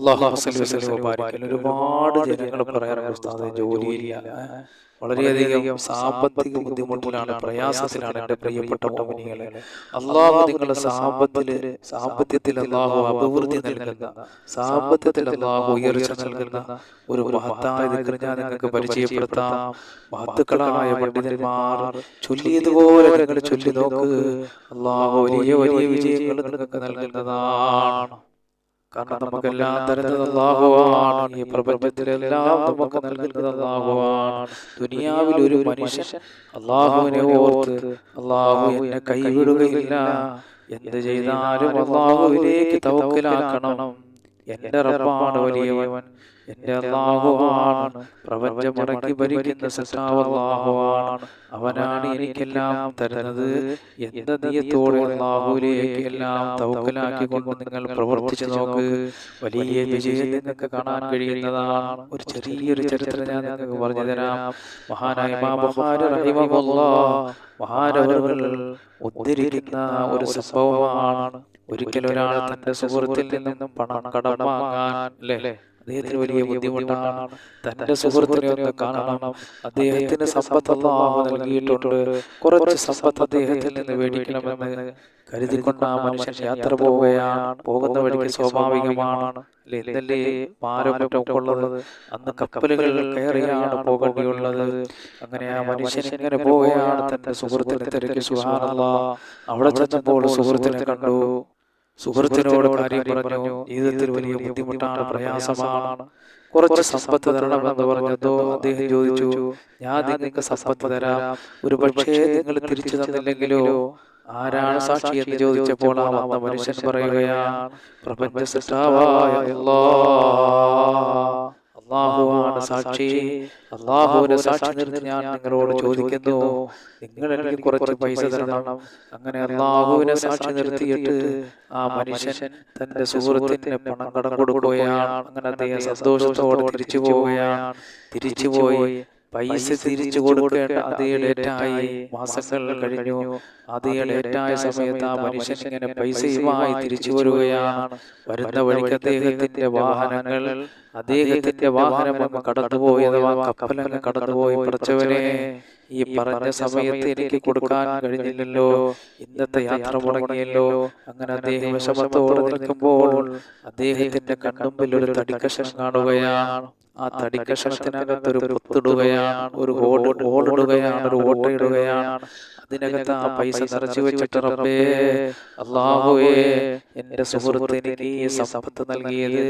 അള്ളാഹു. ഒരുപാട് ജനങ്ങൾ പറയാറുണ്ട് ഉസ്താദെ ജോലിയില്ല. വളരെയധികം സാമ്പത്തിക ബുദ്ധിമുട്ടിലാണ് പ്രയാസത്തിലാണ് എന്റെ പ്രിയപ്പെട്ട മോമിനികളെ. അള്ളാഹു നിങ്ങളുടെ സാമ്പത്തിൽ സാമ്പത്തിൽ അള്ളാഹു അഭിവൃദ്ധി നൽകുന്ന സാമ്പത്തിൽ അള്ളാഹു ഉയർച്ച നൽകുന്ന ഒരു മഹത്തായ ഞാൻ നിങ്ങൾക്ക് പരിചയപ്പെടുത്താം. മഹത്തുക്കളായ പണ്ഡിതന്മാർ ചൊല്ലിയതുപോലെ നിങ്ങൾ ചൊല്ലി നോക്ക്. അള്ളാഹു വലിയ വലിയ വിജയങ്ങൾ നിങ്ങൾക്ക് നൽകുന്നതാണ്. കാരണം നമുക്കെല്ലാം തരുന്നത് അള്ളാഹുവാണ്. ഈ പ്രപഞ്ചത്തിലെല്ലാം നമുക്ക് നൽകുന്നത് അള്ളാഹുവാണ്. ദുനിയാവിൽ ഒരു മനുഷ്യൻ അള്ളാഹുവിനെ ഓർത്ത് അള്ളാഹു എന്നെ കൈവിടുകയില്ല. എന്ത് ചെയ്താലും അള്ളാഹുവിലേക്ക് തവക്കലാക്കണം എന്റെ റബ്ബാണ് വലിയവൻ എന്റെ അള്ളാഹുവാണ് പ്രപഞ്ചമടക്കി ഭരിക്കുന്ന സൃഷ്ടാവ് അള്ളാഹുവാണ് അവനാണ് എനിക്കെല്ലാം തരുന്നത്. എന്റെ നീയത്തോടെ അള്ളാഹുലേക്ക് എല്ലാം തവക്കലാക്കിക്കൊണ്ട് നിങ്ങൾ പ്രവർത്തിച്ചു നോക്ക്. വലിയ വിജയം നിങ്ങൾക്ക് കാണാൻ കഴിയുന്നതാണ്. ഒരു ചെറിയൊരു ചരിത്രം ഞാൻ നിങ്ങൾക്ക് പറഞ്ഞു തരാം. മഹാനായ റഹിമഹുല്ലാഹ് ഉദ്ധരിക്കുന്ന ഒരു സംഭവമാണ്. ഒരിക്കൽ ഒരാൾ തന്റെ സുഹൃത്തിൽ നിന്നും പണം കടം വാങ്ങാൻ അല്ലേ അദ്ദേഹത്തിന് വലിയ ബുദ്ധിമുട്ടാണ്. തന്റെ സുഹൃത്തിനെ ഒന്ന് കാണണം. അദ്ദേഹത്തിന് സമ്പത്ത് നൽകിയിട്ടുണ്ട്. കുറച്ച് സമ്പത്ത് അദ്ദേഹത്തിൽ നിന്ന് മേടിക്കണമെന്ന് കരുതിക്കൊണ്ട് ആ മനുഷ്യൻ യാത്ര പോവുകയാണ്. പോകുന്ന വഴിക്ക് സ്വാഭാവികമാണ്. ഇതല്ലേ പാരമ്പര്യം ഉള്ളത് അന്ന് കപ്പലുകൾ കയറിയാണ് പോകേണ്ടിയുള്ളത്. അങ്ങനെ ആ മനുഷ്യൻ ഇങ്ങനെ പോവുകയാണ്. തന്റെ സുഹൃത്തിനെ തിരക്കി. സുഹാനുള്ള അവിടെ ചെന്നപ്പോൾ സുഹൃത്തിനെ കണ്ടു. സുഹൃത്തിനോട് കാര്യം പറഞ്ഞു? ജീവിതത്തിൽ വലിയ ബുദ്ധിമുട്ടാണ് പ്രയാസമാണ്. കുറച്ച് സമ്പത്ത് തരണമെന്ന് പറഞ്ഞതോ അദ്ദേഹം ചോദിച്ചു. ഞാൻ നിങ്ങൾക്ക് സമ്പത്ത് തരാം. ഒരു പക്ഷേ നിങ്ങൾ തിരിച്ചു തന്നില്ലെങ്കിലോ ആരാണ് സാക്ഷി എന്ന് ചോദിച്ചപ്പോൾ ആ വന്ന മനുഷ്യൻ പറയുകയാണ് പ്രപഞ്ച സൃഷ്ടാവായ. അള്ളാഹുവാണ് സാക്ഷി. അള്ളാഹുവിന്റെ സാക്ഷി നിർത്തി ഞാൻ നിങ്ങളോട് ചോദിക്കുന്നു. നിങ്ങൾ എനിക്ക് കുറച്ച് പൈസ തരണം. അങ്ങനെ അള്ളാഹുവിനെ സാക്ഷി നിർത്തിയിട്ട് ആ മനുഷ്യൻ തന്റെ സുഹൃത്തിന് പണം കടം കൊടുക്കുകയാണ്. അങ്ങനെ അദ്ദേഹം സന്തോഷത്തോടെ തിരിച്ചു പോവുകയാണ് തിരിച്ചുപോയി. പൈസ തിരിച്ചു കൊടുക്കേണ്ട അതേ ഡേറ്റായി മാസങ്ങൾ കഴിഞ്ഞു. അതേ ഡേറ്റായ സമയത്ത് ആ മനുഷ്യൻ ഇങ്ങനെ പൈസയുമായി തിരിച്ചു വരികയാണ്. വരുന്ന വഴിക്ക് അദ്ദേഹത്തിന്റെ വാഹനങ്ങൾ അദ്ദേഹത്തിന്റെ വാഹനം അങ്ങ് കടന്നുപോയി അഥവാ കപ്പലങ്ങ് കടന്നുപോയി പറച്ചവനെ ഈ പറഞ്ഞ സമയത്ത് എനിക്ക് കൊടുക്കാൻ കഴിഞ്ഞില്ലല്ലോ. ഇന്നത്തെ യാത്ര മുടങ്ങിയല്ലോ. അങ്ങനെ അദ്ദേഹം വിഷമത്തോടെ നിൽക്കുമ്പോൾ അദ്ദേഹത്തിന്റെ കണ്ണുമ്പിൽ ഒരു തടിക്കഷം കാണുകയാണ്. ആ തടിക്കഷണത്തിനകത്ത് ഒരു പുത്തിടുകയാണ് ഒരു ഓട് ഓടിടുകയാണ് ഒരു ഓട്ടയിടുകയാണ് അതിനകത്ത് ആ പൈസ നിറച്ചു വെച്ചിട്ട് റബ്ബേ അള്ളാഹുവേ എന്റെ സുഹൃത്ത് എനിക്ക് ഈ സമ്പത്ത് നൽകിയത്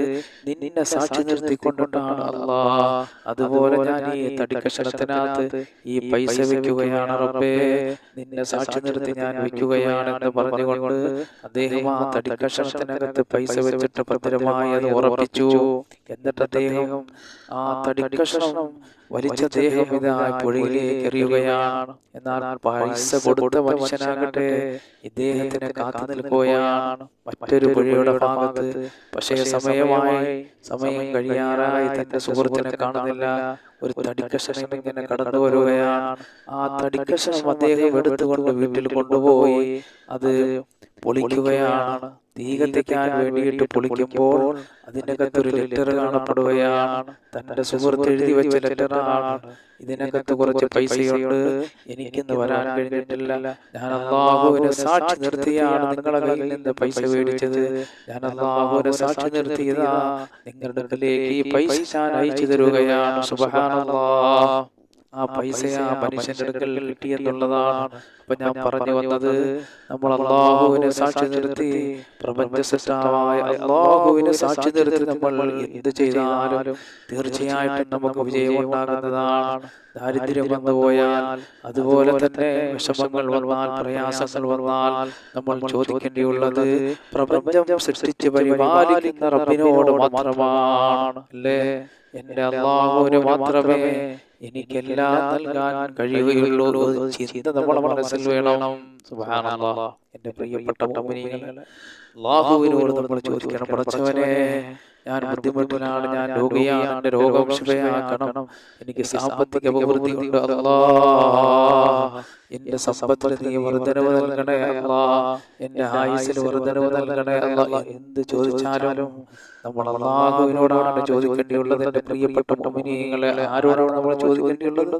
നിന്നെ സാക്ഷി നിർത്തിക്കൊണ്ടിട്ടാണ് അല്ലാ അതുപോലെ ഞാൻ ഈ തടിക്കഷണത്തിനകത്ത് ഈ പൈസ വെക്കുകയാണ് റബ്ബേ. നിന്നെ സാക്ഷി നിർത്തി ഞാൻ വെക്കുകയാണെന്ന് പറഞ്ഞുകൊണ്ട് അദ്ദേഹം ആ തടിക്കഷണത്തിനകത്ത് പൈസ വെച്ചിട്ട് ഭദ്രമായി അത് ഉറപ്പിച്ചു. എന്നിട്ട് അദ്ദേഹം ആ തടിക്കഷണം വലിച്ച ദേഹം ഇതാ പുഴയിലേക്ക് എറിയുകയാണ്. എന്നാൽ പൈസ കൊടുത്ത മനുഷ്യനാകട്ടെ ഇദ്ദേഹത്തിനെ കാത്തു നിൽക്കുകയാണ്. മറ്റൊരു പുഴയുടെ ഭാഗത്ത്. പക്ഷേ സമയമായി സമയം കഴിയാറായി. തന്റെ സുഹൃത്തിനെ കാണുന്നില്ല. ഒരു തടിക്കഷണം ഇങ്ങനെ കടന്നു വരികയാണ് ആ തടിക്കഷണം അദ്ദേഹം എടുത്തുകൊണ്ട് വീട്ടിൽ കൊണ്ടുപോയി അത് പൊളിക്കുകയാണ്. തീ കത്തിക്കാൻ വേണ്ടിയിട്ട് പൊളിക്കുമ്പോൾ അതിനകത്ത് ഒരു ലെറ്റർ കാണപ്പെടുകയാണ്. തന്റെ സുഹൃത്ത് എഴുതി വെച്ച ലെറ്ററാണ് ഇതിനകത്ത് കുറച്ച് പൈസയുണ്ട്. എനിക്കിന്ന് വരാൻ കഴിഞ്ഞിട്ടില്ല ഞാൻ അള്ളാഹുവിനെ സാക്ഷി നിർത്തിയാണ് നിങ്ങളെ കയ്യിൽ നിന്ന് പൈസ മേടിച്ചത്. ഞാൻ അള്ളാഹുവിനെ സാക്ഷി നിർത്തിയതാ. നിങ്ങളുടെ ഈ പൈസ ഞാൻ അയച്ചു തരുകയാണ്. സുബഹാനല്ലാ ആ പൈസ ആ മനുഷ്യന്റെ അടുക്കൽ കിട്ടിയെന്നുള്ളതാണ് അപ്പൊ ഞാൻ പറഞ്ഞു വന്നത്. നമ്മൾ അള്ളാഹുവിനെ സാക്ഷി നിർത്തി പ്രപഞ്ച സൃഷ്ടാവായ അള്ളാഹുവിനെ സാക്ഷി നിർത്തി നമ്മൾ എന്ത് ചെയ്താലും തീർച്ചയായിട്ടും നമുക്ക് വിജയം ഉണ്ടാകുന്നതാണ്. ദാരിദ്ര്യം വന്നു പോയാൽ അതുപോലെ തന്നെ വിഷമങ്ങൾ വന്നാൽ പ്രയാസങ്ങൾ വന്നാൽ നമ്മൾ ചോദിക്കേണ്ടിയുള്ളത് പ്രപഞ്ചം സൃഷ്ടിച്ച് പരിപാലിക്കുന്ന റബ്ബിനോട് മാത്രമാണ് അല്ലേ? എന്റെ അള്ളാഹുവിന് മാത്രമേ എനിക്കെല്ലാം നൽകാൻ കഴിയുകയുള്ളൂ ചിന്ത നമ്മുടെ മനസ്സിൽ വേണം. സുബ്ഹാനല്ലാഹ് എന്റെ പ്രിയപ്പെട്ട അള്ളാഹുവിനോട് നമ്മൾ ചോദിക്കണം പടച്ചവനെ ഞാൻ ബുദ്ധിമുട്ടിലാണ് ഞാൻ രോഗിയാണ് രോഗം ശിവയാക്കണം എനിക്ക് സാമ്പത്തിക അഭിവൃദ്ധി ഉണ്ട്. അല്ലാ എന്റെ സമ്പത്തിൽ നീ വർധനവ് നൽകണേ അല്ലാ എന്റെ ആയുസിൽ വർധനവ് നൽകണേ അല്ലാ എന്ത് ചോദിച്ചാലും നമ്മൾ അള്ളാഹുവിനോടാണ് ചോദിക്കേണ്ടിയുള്ളത്. എന്റെ പ്രിയപ്പെട്ട മുമിനിയങ്ങളെ ആരോടാണ് നമ്മൾ ചോദിക്കേണ്ടിയുള്ളത്?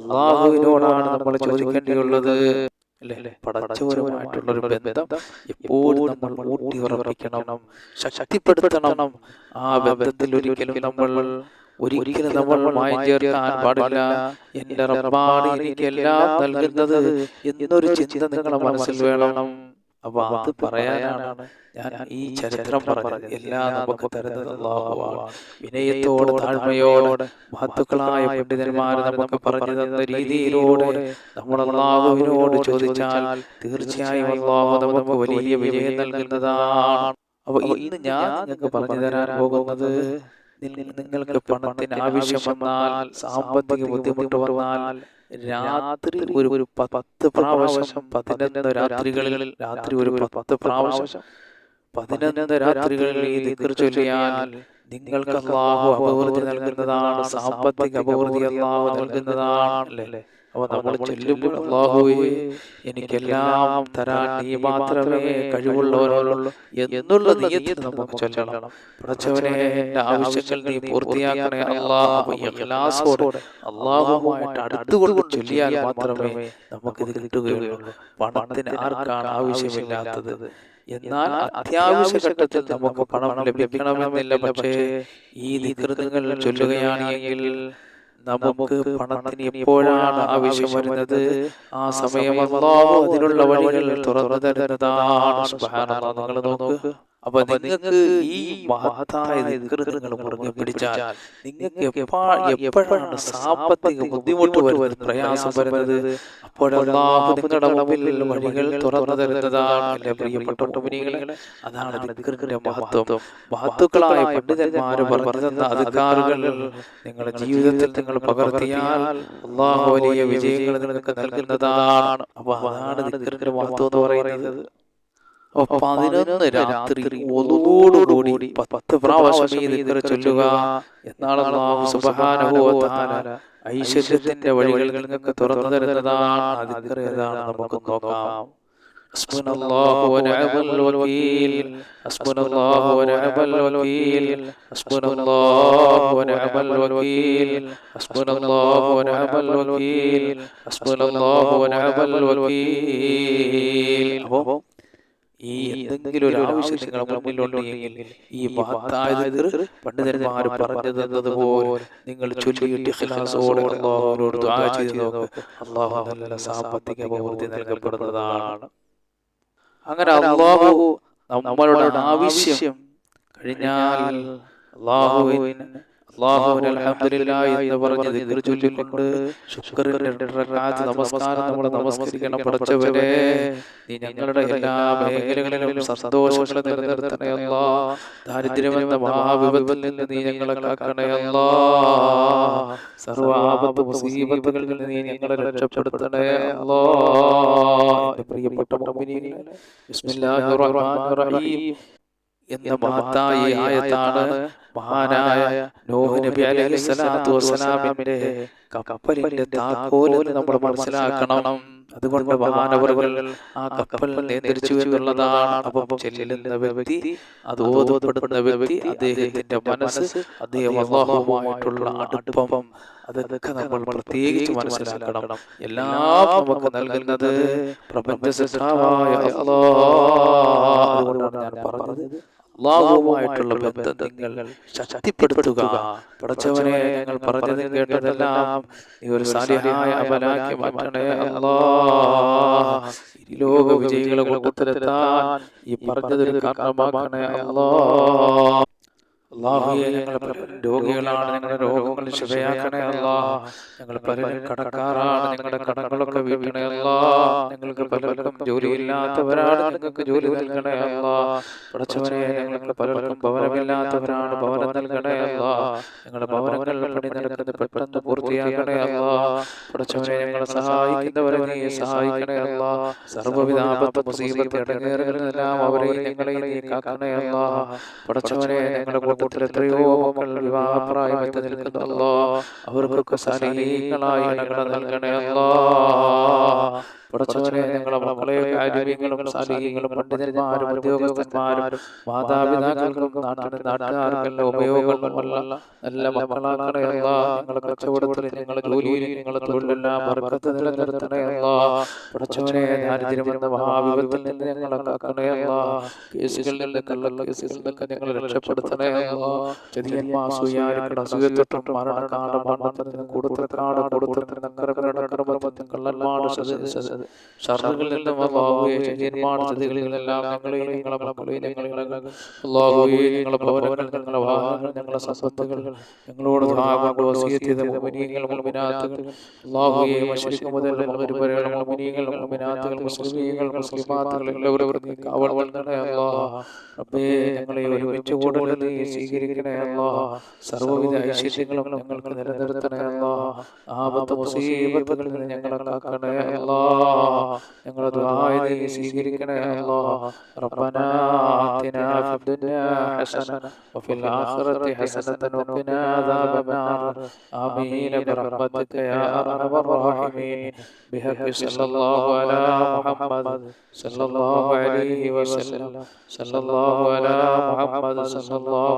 അള്ളാഹുവിനോടാണ് നമ്മൾ ചോദിക്കേണ്ടിയുള്ളത്. അല്ലേ? പടച്ചവരുമായിട്ടുള്ള ഒരു ബന്ധം എപ്പോഴും നമ്മൾ ഊട്ടി ഉറപ്പിക്കണം ശക്തിപ്പെടുത്തണം. ആ ബന്ധത്തിൽ ഒരിക്കലും നമ്മൾ ഒരിക്കലും നമ്മൾ മായി ചേർക്കാൻ പാടില്ല. എന്റെ റബ്ബാണ് എനിക്ക് എല്ലാം നൽകുന്നത് എന്നൊരു ചിന്ത നിങ്ങളുടെ മനസ്സിൽ വേണം. അപ്പൊ അത് പറയാനാണ് ഞാൻ ഈ ചരിത്രം പറഞ്ഞത്. എല്ലാ നമുക്ക് തരുന്നത് അള്ളാഹുവാണ്. വിനയത്തോട് താഴ്മയോട് മഹത്തുക്കളായ പണ്ഡിതന്മാർ നമുക്ക് പറഞ്ഞു തന്ന രീതിയിലൂടെ നമ്മൾ അള്ളാഹുവിനോട് ചോദിച്ചാൽ തീർച്ചയായും അള്ളാഹു നമുക്ക് വലിയ വിജയം നൽകുന്നതാണ്. അപ്പൊ ഇന്ന് ഞാൻ നിങ്ങൾക്ക് പറഞ്ഞു തരാൻ പോകുന്നത് നിങ്ങൾക്ക് പണത്തിന് ആവശ്യം വന്നാൽ സാമ്പത്തിക ബുദ്ധിമുട്ട് വന്നാൽ രാത്രി ഒരു ഒരു പത്ത് പ്രാവശ്യം പതിനൊന്ന് രാത്രികളിൽ രാത്രി ഒരു പത്ത് പ്രാവശ്യം പതിനൊന്ന് രാത്രികളിൽ ഈ ദിക്കർ ചൊല്ലിയാൽ നിങ്ങൾക്ക് അള്ളാഹു അഭിവൃദ്ധി നൽകുന്നതാണ് സാമ്പത്തിക അഭിവൃദ്ധി അള്ളാഹു നൽകുന്നതാണ് അല്ലേ? അപ്പൊ നമ്മൾ ചൊല്ലുമ്പോൾ അള്ളാഹുവേ എനിക്കെല്ലാം തരാൻ നീ മാത്രമേ കഴിവുള്ളവരോളുള്ളൂ എന്നുള്ള നീയത്തിൽ നമുക്ക് ചൊല്ലണം. പ്രച്ചവനെ ആവശ്യങ്ങൾ നീ പൂർത്തിയാക്കണേ. അള്ളാഹ് ഇഖ്ലാസോടെ അള്ളാഹുമായിട്ട് അടുത്തുകൊണ്ട് ചൊല്ലിയാൽ മാത്രമേ നമുക്കിത് കിട്ടുകയുള്ളൂ. പണത്തിന് ആർക്കാണ് ആവശ്യമില്ലാത്തത്? എന്നാൽ അത്യാവശ്യ ഘട്ടത്തിൽ നമുക്ക് പണം ലഭിക്കണമെന്നില്ല. പക്ഷേ ഈ നികൃതങ്ങൾ ചൊല്ലുകയാണെങ്കിൽ നമുക്ക് പണത്തിന് എപ്പോഴാണ് ആവശ്യം വരുന്നത്? ആ സമയം അതിനുള്ള വഴികൾ തുറന്നു തരുന്നതാണ്. നിങ്ങൾ നോക്ക്. അപ്പൊ നിങ്ങൾക്ക് ഈ മഹത്തായ നിങ്ങൾ മുറുകെ പിടിച്ചാൽ നിങ്ങൾക്ക് എപ്പാ- എപ്പോഴാണ് സാമ്പത്തിക ബുദ്ധിമുട്ട് വരുന്നത് പ്രയാസം വരുന്നത്? അപ്പോഴല്ലാഹു നിങ്ങളുടെ മുമ്പിൽ വഴികൾ തുറന്നു തരുന്നതാണ് പ്രിയപ്പെട്ട അതാണ് മഹത്വം. മഹത്തുക്കളായ അധികാറുകൾ നിങ്ങളുടെ ജീവിതത്തിൽ നിങ്ങൾ പകർത്തിയാൽ അള്ളാഹു വലിയ വിജയങ്ങൾ നിങ്ങൾക്ക് നൽകുന്നതാണ്. അപ്പൊ അതാണ് മഹത്വം എന്ന് പറയുന്നത്. പതിനൊന്ന് രാത്രി ഒതുവോടുകൂടി പത്ത് പ്രാവശ്യം ഈ ദിക്ർ ചൊല്ലുക എന്നാണ് അല്ലാഹു സുബ്ഹാനഹു വ തആല ഐശ്വര്യത്തിന്റെ വഴികൾ നിങ്ങൾക്ക് തുറന്നു തരുന്നതാണ് ആ ദിക്ർ ഏതാണ് നമുക്ക് നോക്കാം حسبنا الله ونعم الوكيل حسبنا الله ونعم الوكيل حسبنا الله ونعم الوكيل حسبنا الله ونعم الوكيل حسبنا الله ونعم الوكيل അപ്പോ ഈ എന്തെങ്കിലും ഒരു ആവശ്യം നിങ്ങളുടെ മുന്നിലുണ്ടെങ്കിൽ ഈ മഹത്തായത് പണ്ഡിതന്മാർ പറഞ്ഞു തന്നതുപോലെ നിങ്ങൾ ചൊല്ലിയിട്ട് നോക്ക്. അള്ളാഹു നല്ല സാമ്പത്തിക പ്രവൃത്തി നൽകപ്പെടുന്നതാണ്. അങ്ങനെ അള്ളാഹു നമ്മളുടെ ആവശ്യം കഴിഞ്ഞാൽ അള്ളാഹുവിന് അള്ളാഹുവിന് അൽഹംദുലില്ലാഹ് എന്ന് പറഞ്ഞ് ദിക്ർ ചൊല്ലിക്കൊണ്ട് ശുക്രിന്റെ റക്അത്ത് നമസ്കാരം നമ്മൾ നമസ്കരിക്കണം പഠിച്ചവരെ നീ ഞങ്ങളുടെ എല്ലാ മേഖലകളിലും സന്തോഷങ്ങളെ നിലനിർത്തണേ അല്ലാ. ദാരിദ്ര്യമെന്ന മഹാവിപത്തിൽ നിന്ന് നീ ഞങ്ങളെ കാക്കണേ അല്ലാ. സർവ ആപത്ത് മുസീബത്തുകളിൽ നിന്ന് നീ ഞങ്ങളെ രക്ഷപ്പെടുത്തണേ അല്ലാ. പ്രിയപ്പെട്ട മുഅ്മിനീൻ ബിസ്മില്ലാഹിർ റഹ്മാനിർ റഹീം. എന്ന മഹത്തായ ആയത്താണ് മഹാനായ നോഹ് നബി അലൈഹി സ്വലാത്തു വസ്സലാമിന്റെ കപ്പലിന്റെ താക്കോൽ നമ്മൾ മനസ്സിലാക്കണം. അതുകൊണ്ട് മഹാനവറുകൾ ആ കപ്പൽ നിയന്ത്രിച്ചു എന്നുള്ളതാണ്. അപ്പം ചെല്ലുന്ന വ്യക്തി അത് ഓതപ്പെടുന്ന വ്യക്തി അദ്ദേഹത്തിന്റെ മനസ്സ് അദ്ദേഹം അള്ളാഹുമായിട്ടുള്ള അടുപ്പം. അതൊക്കെ നമ്മൾ പ്രത്യേകിച്ച് മനസ്സിലാക്കണം. എല്ലാം നമുക്ക് നൽകുന്നത് പ്രപഞ്ച സൃഷ്ടാവായ അതുകൊണ്ടാണ് ഞാൻ പറഞ്ഞത്. അള്ളാഹുവുമായിട്ടുള്ള ബന്ധം നിങ്ങൾ ശക്തിപ്പെടുത്തുക. പടച്ചവനെ ഞങ്ങൾ പറഞ്ഞത് കേട്ടതെല്ലാം ഈ ഒരു സാലിഹായ അപലാക്കി മാറ്റണേ അല്ലാ. ലോക വിജയികളെ കൊണ്ടുത്തരെത്താൻ ഈ പറഞ്ഞതൊരു കാരണമാക്കണേ അല്ലാ. അള്ളാഹുയെ ഞങ്ങൾ രോഗികളാണ് ഞങ്ങളുടെ രോഗങ്ങൾ ശിവയാക്കണേ അല്ലാ ഞങ്ങൾ പലരും കടക്കാറാണ് ഞങ്ങളുടെ കടങ്ങളൊക്കെ വീട്ടണേ അല്ലാ ഞങ്ങൾക്ക് പലർക്കും ജോലിയില്ലാത്തവരാണ് ഞങ്ങൾക്ക് ജോലി നൽകണേ അല്ലാ പഠിച്ചവരെ ഞങ്ങൾക്ക് പലർക്കും ഭവനമില്ലാത്തവരാണ് ഭവനം നൽകണേ അല്ലാ ഞങ്ങളുടെ ഭവനങ്ങൾ പണി നടക്കുന്നത് പെട്ടെന്ന് പൂർത്തിയാക്കണേ അല്ലാ പഠിച്ചവരെ ഞങ്ങളെ സഹായിക്കുന്നവരെ നീ സഹായിക്കണേ അല്ലാ സർവവിധ ആപത്ത് മുസീബത്ത് ഇടങ്ങേറുകളെല്ലാം അവരെ ഞങ്ങളെ നീ കാക്കണേ പഠിച്ചവരെ ഞങ്ങളുടെ കൂട്ടത്തിൽ കൂട്ടത്തിൽ എത്രയോ മക്കൾ വിവാഹപ്രായമെത്തി നിൽക്കുന്നല്ലോ അവർക്കൊക്കെ ഞങ്ങളെ മക്കളെ കാര്യങ്ങളും സാലിഹ്യങ്ങളും പണ്ഡിതന്മാരും ഉദ്യോഗസ്ഥന്മാരും മാതാപിതാക്കൾക്കും നാട്ടിന് നാട്ടുകാർക്കെല്ലാം ഉപയോഗമുള്ള നല്ല മക്കളാക്കണയല്ല ഞങ്ങളെ കച്ചവടത്തിൽ ജോലിയിൽ ഞങ്ങളെ തൊഴിലെല്ലാം ബർക്കത്ത് നിലനിർത്തണയല്ല പടച്ചവനെ ദാരിദ്ര്യമെന്ന മഹാവിപത്തിൽ നിന്ന് ഞങ്ങളെ കാക്കണയല്ല കേസുകളിൽ നിന്ന് കള്ള കേസുകളിൽ നിന്നൊക്കെ ഞങ്ങളെ രക്ഷപ്പെടുത്തണയല്ല ചതിയന്മാ സൂയാരിക്കട അസൂയത്തൊട്ടും മരണക്കാട് മരണത്തിൽ കൊടുത്തക്കാട് കൊടുത്തിൽ നക്കരങ്ങളുടെ കള്ളന്മാട് ഷർറുകളിൽ നിന്നും അള്ളാഹുവെ ചതിയന്മാട് ചതികളിൽ ഞങ്ങളെയും ഞങ്ങളെ മക്കളെയും ഞങ്ങളെ അള്ളാഹുവെ ഞങ്ങളെ ഭവനങ്ങൾ ഞങ്ങളെ വാഹനങ്ങൾ ഞങ്ങളെ സമ്പത്തുകൾ ഞങ്ങളോട് മുതൽ വരെയുള്ള മുസ്ലിമീങ്ങൾ മുസ്ലിമാത്തുകൾ എല്ലാവരും ഞങ്ങളെ ഒരുമിച്ച് കൂടുതൽ നീ സ്വീകരിക്കണേ അല്ലാഹ് സർവ്വവിധ ഐശ്വര്യങ്ങളും ഞങ്ങൾക്ക് നിലനിർത്തണേ അല്ലാഹ് ആപത്ത് മുസീബത്തുകളിൽ നിന്ന് ഞങ്ങളെ കാക്കണേ അല്ലാഹ് ഞങ്ങളുടെ ദുആ നീ സ്വീകരിക്കണേ അല്ലാഹ് റബ്ബനാ ആതിനാ ഫിദ്ദുനിയാ ഹസന വഫിൽ ആഖിറതി ഹസനത വഖിനാ അദാബന്നാർ ആമീൻ برحمتك يا ارحم الراحمين بحق صلى الله على محمد صلى الله عليه وسلم صلى الله على محمد صلى الله